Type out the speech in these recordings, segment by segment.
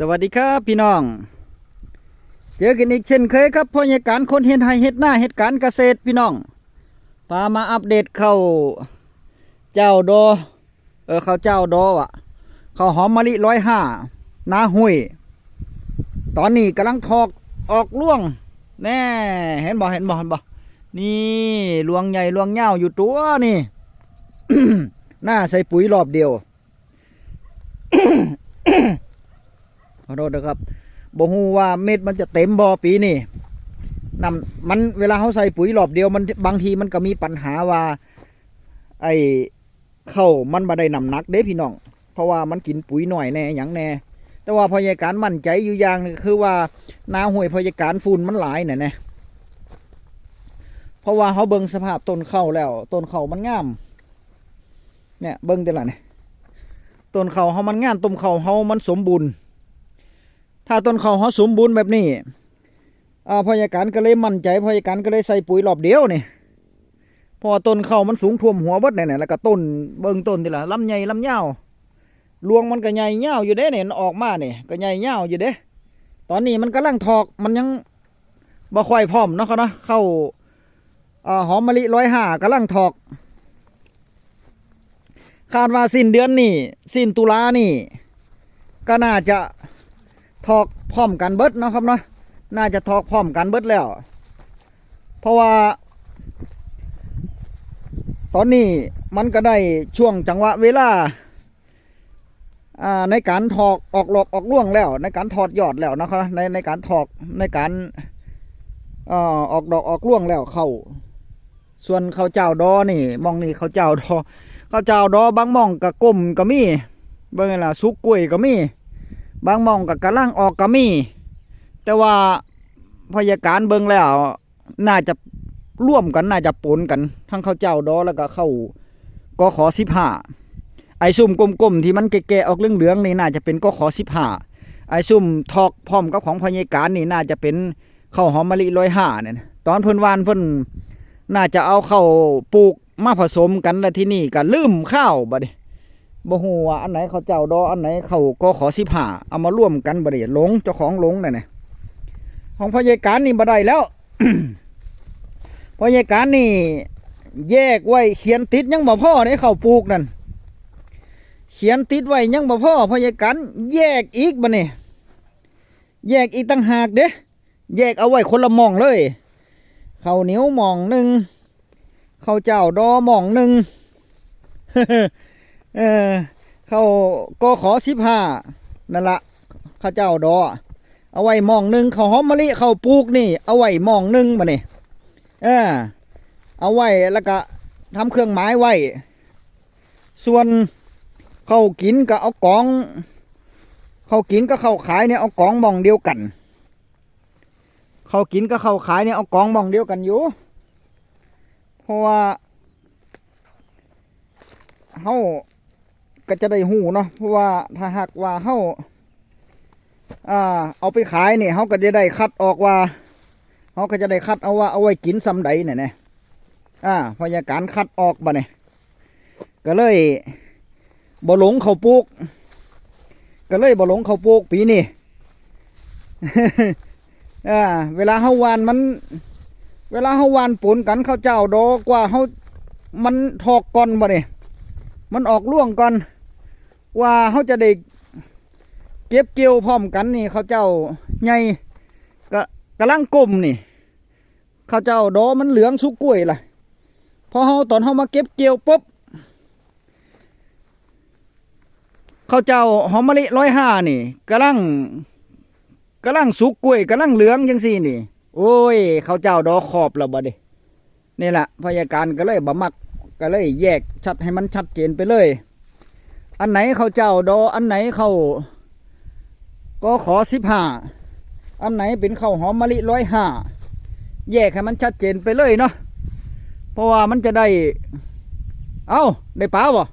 สวัสดีครับพี่น้อง เจอกันอีกเช่นเคยครับพ่อใหญ่การคนเฮ็ดไร่เฮ็ดหน้าเฮ็ดการเกษตรพี่น้องพามาอัปเดตเข้าเจ้าดอเออเข้าเจ้าดออะเข้าหอมมะลิร้อยห้านาหุยตอนนี้กำลังทอกออกล่วง แน่เห็นบ่เห็นบ่เห็นบ่นี่ลวงใหญ่ลวงเงาอยู่ตัวนี่หน้าใส่ปุ๋ยรอบเดียว ขอโทษนะครับบ่ฮู้ว่าเม็ดมันจะเต็มบ่อปีนี้นำมันเวลาเขาใส่ปุ๋ยรอบเดียวมันบางทีมันก็มีปัญหาว่า ไอ้เข้ามันบ่ได้น้ำหนักเด้พี่น้อง เพราะว่ามันกินปุ๋ยหน่อยแน่หยังแน่ แต่ว่าพยาการมั่นใจอยู่อย่างนึงคือว่านาห่วยพยาการฝุ่นมันหลายน่ะนะเพราะว่าเขาเบิ่งสภาพต้นเข้าแล้วต้นเข้ามันงาม เนี่ยเบิ่งแต่ละเนี่ยต้นเข้าเขามันงามต้นเข้าเขามันสมบูรณ์ ถ้าต้นข้าวเขาสมบูรณ์แบบนี้อ่าพยาการก็เลยมั่นใจพยาการก็เลยใส่ปุ๋ยรอบเดียวนี่เพอต้นข้าวมันสูงท่วมหัวเบิดเนี่ยแล้วก็ต้นเบิ่งต้นนี่ล่ะลำใหญ่ลำยาวรวงมันก็ใหญ่ยาวอยู่เด้เนี่ยออกมาเนี่ยก็ใหญ่ยาวอยู่เด้ ตอนนี้มันกำลังถอกมันยังบ่ค่อยพร้อมเนาะเขาเนาะเข้าอ่าหอมมะลิร้อยห้ากำลังถอกคาดว่าสิ้นเดือนนี่สิ้นตุลานี่ ก็น่าจะ ถอกพร้อมกันเบิดเนาะครับเนาะน่าจะถอกพร้อมกันเบิดแล้ว เพราะว่า ตอนนี้มันก็ได้ช่วงจังหวะเวลาในการถอกออกหลอกออกล่วงแล้ว ในการถอดยอดแล้วนะครับในในการถอกในการอออกดอกออกล่วงแล้วเขาส่วนเขาเจ้าดอนี่มองนี่เขาเจ้าดอเขาเจ้าดอบางมองกับกลมก็มีบิ่งไงล่ะสุกกล้วยก็มี บางมองกับกระลังออกก็มี แต่ว่าพยาการเบิ่งแล้ว น่าจะร่วมกันน่าจะปนกัน ทั้งข้าวเจ้าดอแล้วก็เข้าวกขอสิบห้าไอ้ซุ่มกลมๆที่มันแก่ๆออกเหลืองๆนี่น่าจะเป็นก็ขอสิบห้าไอ้ซุ่มทอกพร้อมกับของพยาการนี่น่าจะเป็นข้าวหอมมะลิร้อยห้าเนี่ยตอนเพิ่นวานเพิ่นน่าจะเอาเข้าปลูกมาผสมกันแล้วที่นี่ก็ลืมข้าวบัดนี้ บ่ฮู้ว่าอันไหนเขาเจ้าดออันไหนเขาก็ขอสิบห้าเอามาร่วมกันบัดนี้หลงเจ้าของหลงนั่นน่ะของพยาการนี่บ่ได้แล้วพยาการนี่ แยกไว้เขียนติดยังบ่พ่อในเขาปลูกนั่นเขียนติดไว้ยังบ่พ่อพยาการแยกอีกบัดนี้แยกอีกต่างหากเด้แยกเอาไว้คนละหม่องเลย เขาเหนียวหม่องหนึ่งเขาเจ้าดอหม่องหนึ่ง เออ เขาก็ขอสิบห้านั่นละข้าเจ้าดอเอาไว้มองหนึ่งเขาหอมมะลิเขาปลูกนี่ เอาไว้มองหนึ่งมาเนี่ยเออเอาไว้แล้วก็ทำเครื่องหมายไว้ ส่วนเขากินก็เอากอง เขากินก็เขาขายเนี่ยเอากองมองเดียวกัน เขากินก็เขาขายเนี่ยเอากองมองเดียวกันอยู่ เพราะว่าเฮา ก็จะได้หูเนาะเพราะว่าถ้าหากว่าเฮาอ่า เอาไปขายเนี่ยเฮาก็จะได้คัดออกว่าเฮาก็จะได้คัดเอาว่าเอาไว้กินซ้ำใดเนี่ยนะอ่าพยาการคัดออกบ่เนี่ยก็เลยบ่หลงเขาวปลูก ก็เลยบ่หลงเขาวปลูกปีนี้อ่าเวลาเฮาหวานมัน เวลาเฮาหวานปนกันข้าวเจ้าดอกว่าเฮามันทอกก่อนบ่เนี่ยมันออกล่วงก่อน ว่าเฮาจะได้เก็บเกี่ยวพร้อมกันนี่ เขาเจ้าใหญ่ก็กำลังกลมนี่ เขาเจ้าดอมันเหลืองสุกกล้วยล่ะพอเฮาตอนเฮามาเก็บเกี่ยวปุ๊บเขาเจ้าหอมมะลิร้อยห้านี่กำลังกำลังสุกกล้วยกำลังเหลืองจังซี่นี่ โอ้ย เขาเจ้าดอขอบแล้วบ่ดินี่แหละพยาการก็เลยบะมักก็เลยแยกชัดให้มันชัดเจนไปเลย อันไหนเขาเจ้าดอ อันไหนเขาก็ขอสิบห้าอันไหนเป็นข้าวหอมมะลิร้อยห้าแยกให้มันชัดเจนไปเลยเนาะเพราะว่ามันจะได้ เอ้า ได้ปลาบ่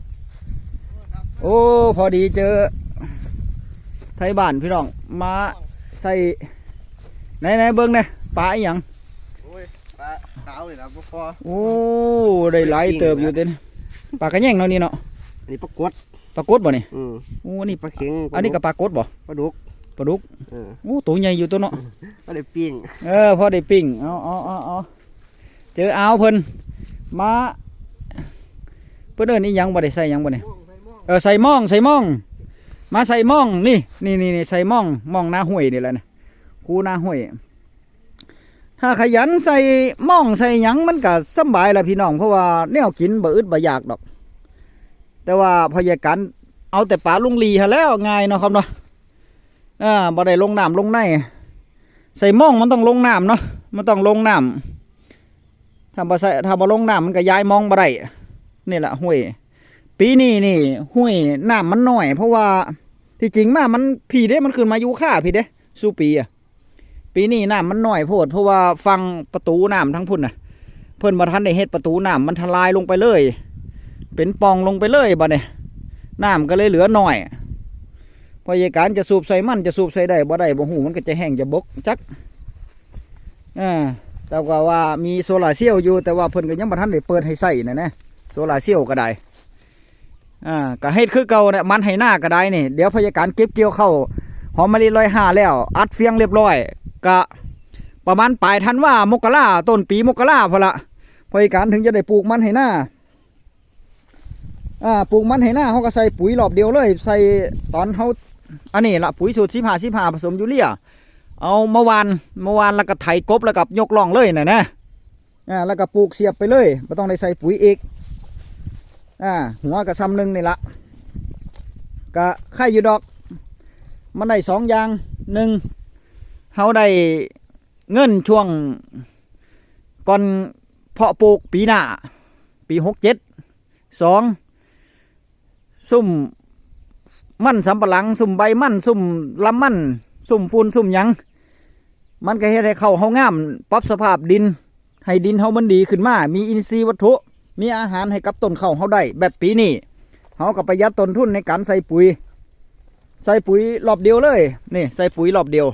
โอ้ พอดีเจอ ไทยบ้านพี่น้อง มาใส่ไหนไหนเบิ้งเนี่ยปลาอหย่างโอ้ยปลาขาวเลยนะพวกพอโอ้ ได้หลายเติบอยู่เต้นปลากระแยงเนาะนี่เนาะอันนี้ปลากด ปลากดบ่นี่อืมโอ้นี่ปลาเข็งอันนี้กับปลากดบ่ปลาดุกปลาดุกเออโอ้ตัวใหญ่อยู่ตัวเนาะก็ได้ปิ้งเออพอได้ปิ้งเอาเอาเอาเอาเจอเอาวเพิ่นมาเพิ่นเอิ้นอีหยังบ่ได้ใส่หยังบ่เนี่ยเออใส่หม่องใส่หม่อง มาใส่หม่องนี่นี่นี่นี่ใส่หม่องหม่องหน้าห้วยนี่แหละนะคูหน้าห้วยถ้าขยันใส่หม่องใส่หยังมันก็สำบายแหละพี่น้องเพราะว่าแนวกินบ่อึดบ่อยากดอก แต่ว่าพยาการเอาแต่ปลาลุงลีหาแล้วง่ายเนาะครับเนาะอ่าบ่ได้ลงน้ำลงในใส่ม่องมันต้องลงน้ำเนาะมันต้องลงน้ำถ้าบ่ใส่ถ้าบ่ลงน้ำมันก็ย้ายมองบ่ได้นี่แหละห้วย ปีนี้นี่ห้วยน้ำมันหน้อย เพราะว่าที่จริงมามันพี่เด้มันขึ้นมาอยู่ค่าพี่เด้สู้ปีอะปีนี้น้ำมันหน้อยโพดเพราะว่าฟังประตูน้ำทั้งพุ่นน่ะ เพิ่นบ่ทันได้เฮ็ดประตูน้ำมันทลายลงไปเลย เป็นปองลงไปเลยบัดนี้น้ำก็เลยเหลือหน้อยพอยายการจะสูบใส่มันจะสูบใส่ได้บ่ได้บ่หูมันก็จะแห้งจะบกจักอ่าแต่ก็ว่ามีโซลาร์เซลล์อยู่แต่ว่าเพิ่นก็ยังบ่ทันได้เปิดให้ใส่นะนะโซลาร์เซลล์ก็ได้อ่าก็เฮ็ดคือเก่าเนี่ยมันให้หน้าก็ได้นี่เดี๋ยวพยาการเก็บเกี่ยวเข้าหอมมะลิร้อยห้าแล้ว อัดเฟียงเรียบร้อยก็ประมาณปลายธันว่ามกราต้นปีมกราพอละพยาการถึงจะได้ปลูกมันให้หน้า อ่าปลูกมันให้หน้าเขาก็ใส่ปุ๋ยรอบเดียวเลย ใส่ตอนเขาอันนี้ละปุ๋ยสูตรสิบห้าสิบห้าผสมยูเรียเอาเมื่อวานเมื่อวานแล้วก็ไถกบแล้วกับยกล่องเลยนะนะอ่าแล้วก็ปลูกเสียบไปเลยไม่ต้องได้ใส่ปุ๋ยอีกอ่าหัวกับซ้ำหนึ่งนี่ละก็ไข่อยู่ดอก มันได้สองอย่างหนึ่งเขาได้เงินช่วงก่อนเพาะปลูกปีหน้า ปีหกเจ็ดสอง ซุ่มมันสำปะหลัง ซุ่มใบมันซุ่มลำมันซุ่มฟูนซุ่มหยัง มันก็เฮ็ดให้เขาเฮางาม ปรับสภาพดิน ให้ดินเฮามันดีขึ้นมา มีอินทรีย์วัตถุ มีอาหารให้กับต้นข้าวเฮาได้ แบบปีนี้เฮาก็ประหยัดต้นทุนในการใส่ปุ๋ย ใส่ปุ๋ยรอบเดียวเลย นี่ใส่ปุ๋ยรอบเดียว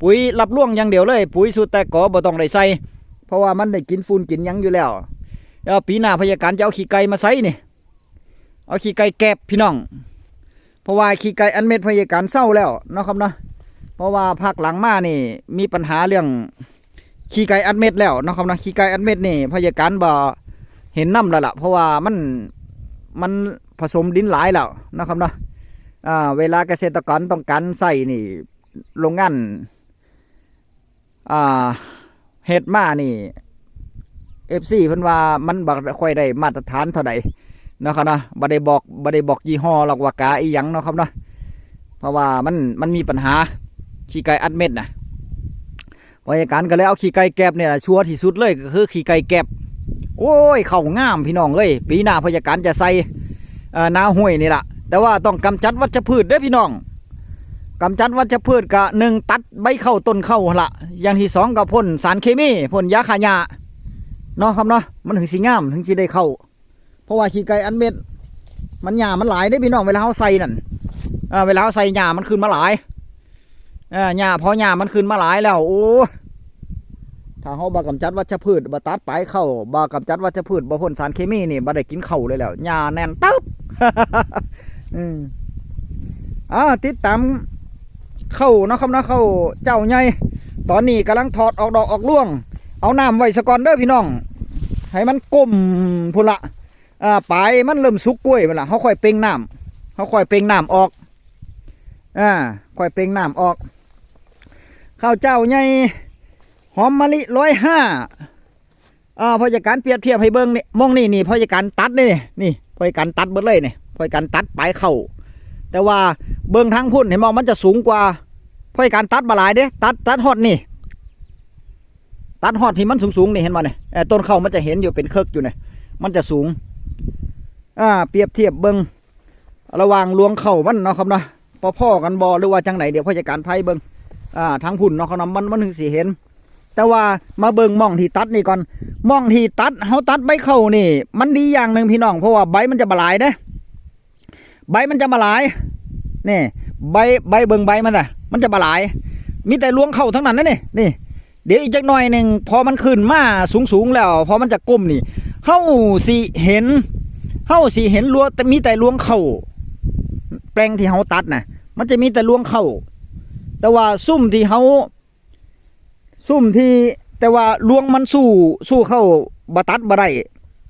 ปุ๋ยรับล่วงอย่างเดียวเลย ปุ๋ยสูตรแต่กอบ่ต้องได้ใส่ เพราะว่ามันได้กินฝุ่นกินหยังอยู่แล้วแล้วปีหน้าพยาการจะเอาขี้ไก่มาใส่นี่ เอาขี้ไก่แกบพี่น้อง เพราะว่าขี้ไก่อันเม็ดพยาการเศร้าแล้วเนาะครับเนาะเพราะว่าภาคหลังมานี่มีปัญหาเรื่องขี้ไก่อัดเม็ดแล้วเนาะครับนะขี้ไก่อัดเม็ดนี่พยาการบ่เห็นน้ำแล้วล่ะ เพราะว่ามันมันผสมดินหลายแล้วเนาะครับเนาะอ่าเวลาเกษตรกรต้องการใส่นี่โรงงานอ่าเฮ็ดมานี่เอฟซีเพิ่นว่ามันบ่ค่อยได้มาตรฐานเท่าใด นะครับเนาะบ่ได้บอกบ่ได้บอกยี่ห้อหรอกว่ากาอีหยังเนาะครับเนาะเพราะว่ามันมันมีปัญหาขี้ไก่อัดเม็ดนะพยาการก็เลยเอาขี้ไก่แก็บเนี่ยชัวร์ที่สุดเลยก็คือขี้ไก่แก็บโอ้ยเข่างามพี่น้องเอ้ยปีหน้าพยาการจะใส่นาห้วยนี่แหละแต่ว่าต้องกำจัดวัชพืชด้อพี่น้องกำจัดวัชพืชกะหนึ่งตัดใบเข้าต้นเข้าละอย่างที่สองก็พ่นสารเคมีพ่นยาฆ่าหญ้าเนาะครับเนาะมันถึงสีงามถึงสิได้เข้า ราะว่าขี้ไก่อัดเม็ด มันหญ้ามันหลายได้พี่น้องเวลาเขาใส่นั่นเวลาเขาใส่หญ้ามันขึ้นมาหลายเอ่าหญ้าพอหญ้ามันขึ้นมาหลายแล้วโอ้ถ้าเขาบากำจัดวัชพืชบาตัดไปเข้าบากำจัดวัชพืชบาพ่นสารเคมีนี่บาได้กินเข้าเลยแล้วหญ้าแน่นตึ๊บอืมอ่าติดตามเข้านะครับนาะเข้าเจ้าใหญ่ตอนนี้กำลังถอดออกดอกออกร่วง เอาน้ำไว้สก่อนเด้อพี่น้อง ให้มันกลมพุ่นละ อ่าปลายมันเริ่มสุกกล้วยมันละเขาค่อยเป่งน้ำเขาค่อยเป่งน้ำออกอ่าค่อยเป่งน้ำออก ข้าวเจ้าใหญ่หอมมะลิร้อยห้าอ่าพอจะการเปรียบเทียบให้เบิ้งนี่มองนี่นี่พอจะการตัดนี่นี่พอจะการตัดเบิดเลยนี่พอจะการตัดปลายเข่าแต่ว่าเบิ้งทั้งพุ่นเห็นมองมันจะสูงกว่าพอจะการตัดบาหลายเด้ตัดตัดฮอดนี่ตัดฮอดที่มันสูงสูงๆนี่เห็นบ่เนี่ยต้นเข่ามันจะเห็นอยู่เป็นเคิกอยู่เนี่ยมันจะสูง อ่า เปรียบเทียบเบิ้งระหว่างลวงเข่ามันเนาะครับเนาะพอพ่อกันบอหรือว่าจังไหนเดี๋ยวพ่อจะการไพ่เบิงอ่าทางพุ่นเนาะเขานำมันมันถึงสีเห็น แต่ว่ามาเบิงมองที่ตัดนี่ก่อนมองที่ตัดเขาตัดใบเข้านี่ มันดีอย่างหนึ่งพี่น้องเพราะว่าใบมันจะบหลายเด้ใบมันจะบหลายนี่ใบใบเบิงใบมันอะมันจะบหลาย มีแต่ลวงเข้าทั้งนั้นนะนี่นี่เดี๋ยวอีกจักหน่อยหนึ่งพอมันขึ้นมาสูงสูงแล้ว พอมันจะก้มนี่เฮาสิเห็น เฮาสิเห็นลวงแต่มีแต่ลวงเข้าแปลงที่เฮาตัดนะมันจะมีแต่ลวงเข้าแต่ว่าซุ่มที่เฮาซุ่มที่แต่ว่าลวงมันสู้สู้เข้าบตัดบ่ได้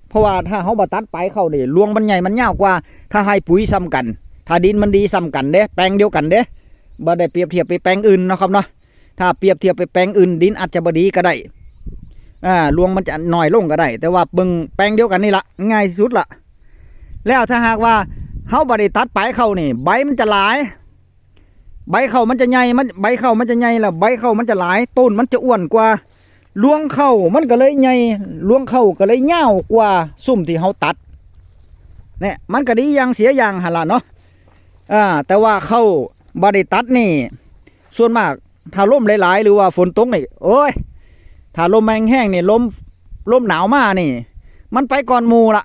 เพราะว่าถ้าเฮาบตัดไปเข้านี่ลวงมันใหญ่มันยาวกว่า ถ้าให้ปุ๋ยซ้ำกัน ถ้าดินมันดีซ้ำกันเด้แปลงเดียวกันเด้บ่ได้เปรียบเทียบไปแปลงอื่นนะครับเนาะถ้าเปรียบเทียบไปแปลงอื่น ดินอาจจะบ่ดีก็ได้อ่าลวงมันจะหน้อยลงก็ได้ แต่ว่าเบิ่งแปลงเดียวกันนี่ละง่ายสุดละ แล้วถ้าหากว่าเฮาบ่ได้ตัดไปเข้านี่ ใบมันจะหลาย ใบเข้ามันจะใหญ่มันใบเข้ามันจะใหญ่แล้วใบเข้ามันจะหลาย ต้นมันจะอ้วนกว่าลวงเข้ามันก็เลยใหญ่ลวงเข้าก็เลยยาวกว่าซุ่มที่เฮาตัดเนี่ยมันก็ดีอย่างเสียอย่างหั่นล่ะเนาะอ่าแต่ว่าเข้าบ่ได้ตัดนี่ ส่วนมากถ้าลมหลายๆ หรือว่าฝนตกนี่โอ้ยถ้าลมแห้งๆนี่ลมลมหนาวมานี่ มันไปก่อนมูละ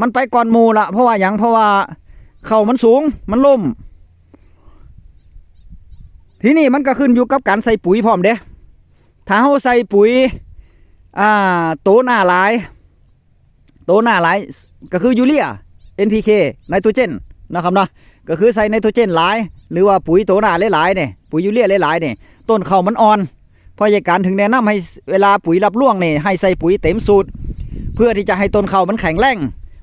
มันไปก่อนหมูละเพราะว่าหยังเพราะว่า เขามันสูงมันล่ม ทีนี้มันก็ขึ้นอยู่กับการใส่ปุ๋ยพร้อมเด้ถ้าเราใส่ปุ๋ย อ่า โตหน้าหลาย โตหน้าหลาย ก็คือยูเรีย NPK ไนโตรเจนนะครับเนาะก็คือใส่ไนโตรเจนหลาย หรือว่าปุ๋ยโตหน้าหลายๆเนี่ยปุ๋ยยูเรียหลายๆเนี่ยต้นเขามันอ่อนเพราะยการถึงแนะนำให้เวลาปุ๋ยรับร่วงเนี่ยให้ใส่ปุ๋ยเต็มสูตร เพื่อที่จะให้ต้นเขามันแข็งแรง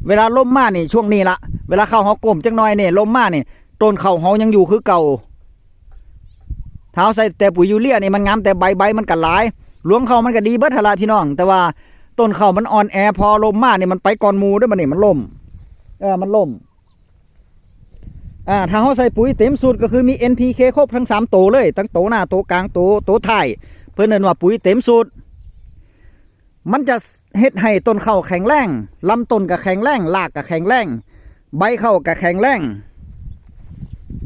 เวลาลมมานี่ช่วงนี้ละเวลาเข้าเฮากลมจังน้อยเนี่ยลมมานี่ต้นเขาเฮายังอยู่คือเก่าเท้าใส่แต่ปุ๋ยยูเรียนี่มันงามแต่ใบใบมันกัดหลายหลวงเขามันก็ดีเบิดทลาพี่น้อง แต่ว่าต้นเขามันอ่อนแอพอลมมาเนี่ยมันไปก่อนมูด้วยมันนี่มันล่มเออมันล่มอ่าถ้าเขาใส่ปุ๋ยเต็มสูตรก็คือมี NPK ครบทั้งสามโตเลย ทั้งโตหน้าโตกลางโตโตวท้ายเพื่อนเรียนว่าปุ๋ยเต็มสูตร มันจะเฮ็ดให้ต้นเข้าแข็งแรงลำต้นก็แข็งแรงรากก็แข็งแรง ใบเข้าก็แข็งแรง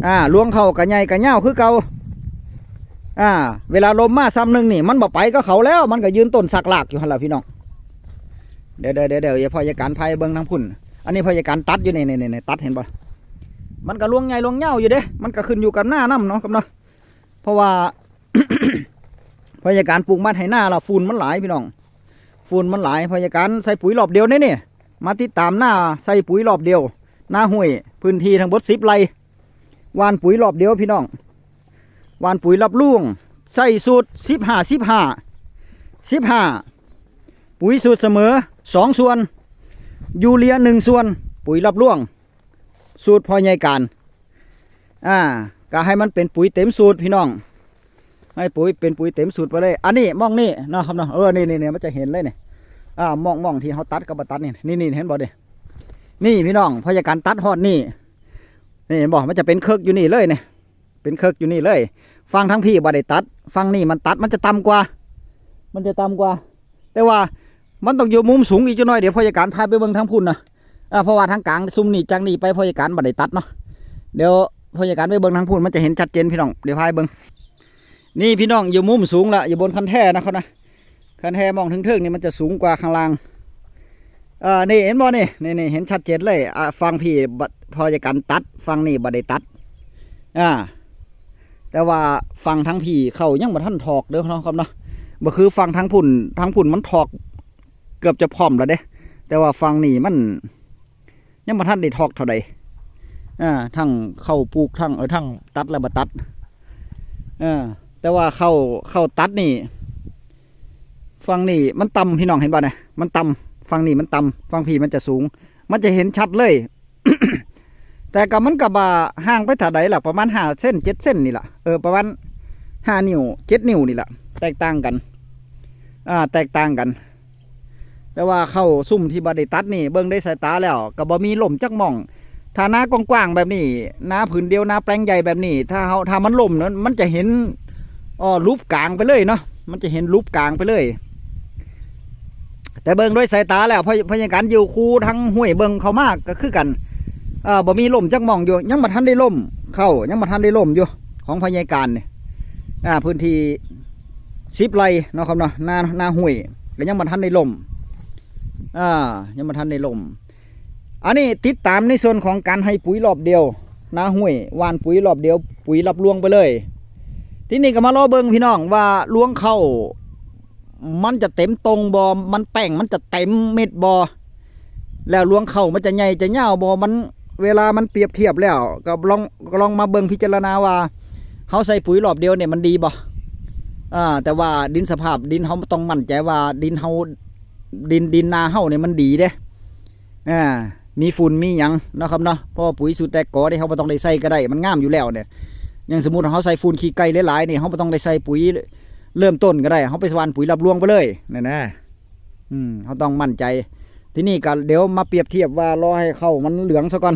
อ่าลวงเข้าก็ใหญ่ก็ยาคือเกาอ่า เวลาลมมาซ้ำหนึ่งนี่ มันบ่ไปก็เขาแล้ว มันก็ยืนต้นสักหลากอยู่หันละพี่น้องเดี๋ยวเดี๋ยวเดี๋ยวเดี๋ยวอย่าพอยาการไฟเบิ้งทั้งพุ่น อันนี้พอยาการตัดอยู่นี่นี่นี่ตัดเห็นปะมันก็ลวงใหญ่ลวงเง่าอยู่เด้ มันก็ขึ้นอยู่กับหน้าน้ำเนาะครับเนาะ เพราะว่าพอยาการปลูกมันให้หน้าละฝุ่นมันหลายพี่น้อง ฝุ่นมันหลายพยาการใส่ปุ๋ยรอบเดียวนี่นี่มาติดตามหน้าใส่ปุ๋ยรอบเดียว หน้าห้วยพื้นที่ทั้งหมดสิบไรวานปุ๋ยรอบเดียวพี่น้องวานปุ๋ยรับล่วงใส่สูตรสิบห้าสิบห้าสิบห้าปุ๋ยสูตรเสมอสองส่วน ยูเรียหนึ่งส่วน ปุ๋ยรับล่วง สูตรพอใหญ่การอ่าก็ให้มันเป็นปุ๋ยเต็มสูตรพี่น้อง ให้ปุ๋ยเป็นปุ๋ยเต็มสูตรไปเลย อันนี้มองนี่นาะครับเนาะเออนี่นี่นี่มันจะเห็นเลยเนี่ยอ่ามองมองที่เขาตัดกับบตัดนี่นี่นี่เห็นบ่เด้นี่พี่น้องพอใหญ่การตัดฮอดนี่นี่เห็นบ่มันจะเป็นเคิร์กอยู่นี่เลยเนี่ยเป็นเคิร์กอยู่นี่เลย ฟังทั้งพี่บ่ได้ตัด ฟังนี่มันตัดมันจะต่ำกว่า มันจะต่ำกว่า แต่ว่ามันต้องอยู่มุมสูงอีกจักหน่อยเดี๋ยวพยาการพาไปเบิ่งทั้งพุ่นนะอ่าเพราะว่าทางกลางซุ่มนี่จังนี่ไปพยาการบ่ได้ตัดเนาะเดี๋ยวพยาการไปเบิ่งทั้งพุ่นมันจะเห็นชัดเจนพี่น้องเดี๋ยวพาไปเบิ่ง นี่พี่น้องอยู่มุมสูงละอยู่บนคันแท่นะครับนะคันแท่มองถึงเทิงนี่มันจะสูงกว่าข้างล่างอ่านี่เห็นบ่นี่นี่นี่เห็นชัดเจนเลยอ่าฟังพี่พอยาการตัด ฟังนี่บ่ได้ตัดอ่าแต่ว่าฟังทั้งพี่เขายังบ่ท่านถอกเด้อเนาะครับเนาะบ่คือฟังทั้งพุ่นทั้งพุ่นมันถอก เกือบจะพร้อมแล้วเด้ แต่ว่าฟังนี่มัน ยังบ่ท่านได้ถอกเท่าใดอ่าทั้งเข้าปลูกทั้งเออทั้งตัดและบ่ตัดเออ แต่ว่าเข้าเข้าตัดนี่ฟังนี่มันต่ำพี่น้องเห็นบ่เนี่ยมันต่ำฟังนี่มันต่ำฟังพี่มันจะสูง มันจะเห็นชัดเลย แต่กับมันกับว่าห่างไปเท่าใดล่ะประมาณห้าเส้นเจ็ดเส้นนี่แหละเออประมาณห้านิ้วเจ็ดนิ้วนี่แหละแตกต่างกันอ่าแตกต่างกัน แต่ว่าเข้าซุ่มที่บไดิตัดนี่เบิ่งได้สายตาแล้วก็บ่มีล่มจักมองถ้าหน้ากว้างๆแบบนี้หน้าผืนเดียวหน้าแปลงใหญ่แบบนี้ ถ้าเฮาถ้ามันล่มนั้นมันจะเห็น อ๋อรูปกลางไปเลยเนาะมันจะเห็นรูปกลางไปเลย แต่เบิ่งด้วยสายตาแล้วพยพยาการอยู่คูทั้งห้วยเบิ่งเขามากก็คือกันอ่าบ่มีล่มจักมองอยู่ ยังบ่ทันได้ล่ม เข้ายังบ่ทันได้ล่มอยู่ ของพญายการเนี่ยอ่าพื้นที่สิบไร่เนาะครับเนาะนานาห้วยก็ยังบ่ทันได้ล่มอ่ายังบ่ทันได้ล่มอันนี้ติดตามในส่วนของการให้ปุ๋ยรอบเดียวนาห้วยวานปุ๋ยรอบเดียว ปุ๋ยรับลวงไปเลย ทีนี้ก็มารอเบิ่งพี่น้องว่าล้วงเข้า มันจะเต็มตรงบอมันแป้งมันจะเต็มเม็ดบอแล้วล้วงเข้ามันจะใหญ่จะยาวบอมันเวลามันเปรียบเทียบแล้ว ก็ลองลองมาเบิ่งพิจารณาว่าเฮาใส่ปุ๋ยรอบเดียวเนี่ยมันดีบ่อ่าแต่ว่าดินสภาพดินเฮาต้องมั่นใจว่าดินเฮาดินดินนาเฮาเนี่ยมันดีเด้อ่ามีฝุ่นมีหยังนะครับเนาะเพราะปุ๋ยสูตรแตกกอที่เฮาบ่ต้องได้ใส่ก็ได้ มันงามอยู่แล้วเนี่ย อย่างสมมติเฮาใส่ฝุ่นขี้ไก่หลายๆนี่เฮาบ่ต้องได้ใส่ปุ๋ยเริ่มต้นก็ได้เฮาไปสวานปุ๋ยรับรวงไปเลยนั่นนะอืมเฮาต้องมั่นใจ ที่นี้ก็เดี๋ยวมาเปรียบเทียบว่ารอให้เข้ามันเหลืองซะก่อน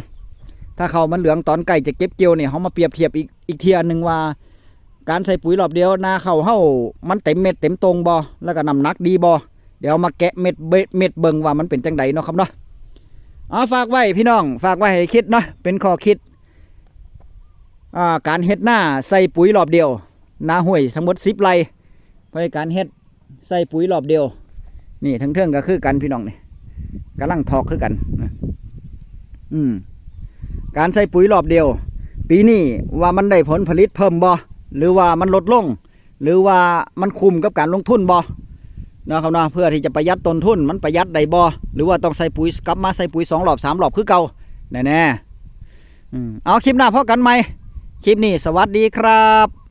ถ้าเข้ามันเหลืองตอนใกล้จะเก็บเกี่ยวเนี่ยเขามาเปรียบเทียบอีกอีกเทียหนึ่งว่า การใส่ปุ๋ยรอบเดียวนาเข้าเฮามันเต็มเม็ดเต็มตรงบ่แล้วก็น้ำหนักดีบ่เดี๋ยวมาแกะเม็ดเบ็ดเม็ดเบิ่งว่ามันเป็นจังไดเนาะครับเนาะเอฝากไว้พี่น้องฝากไว้ให้คิดเนาะเป็นข้อคิด การเฮ็ดหน้าใส่ปุ๋ยรอบเดียว นาห้วยทั้งหมด10ไร่เพราะการเฮ็ดใส่ปุ๋ยรอบเดียว นี่ทั้งเทิงก็คือกันพี่น้องนี่กำลังทอกคือกันอืมการใส่ปุ๋ยรอบเดียว ปีนี้ว่ามันได้ผลผลิตเพิ่มบ่หรือว่ามันลดลง หรือว่ามันคุ้มกับการลงทุนบ่นะครับเนาะเพื่อที่จะประหยัดต้นทุนมันประหยัดได้บ่หรือว่าต้องใส่ปุ๋ยกลับมาใส่ปุ๋ยสองรอบสามรอบคือเก่าแน่ๆอืมเอาคลิปหน้าพบกันไหม คลิปนี้สวัสดีครับ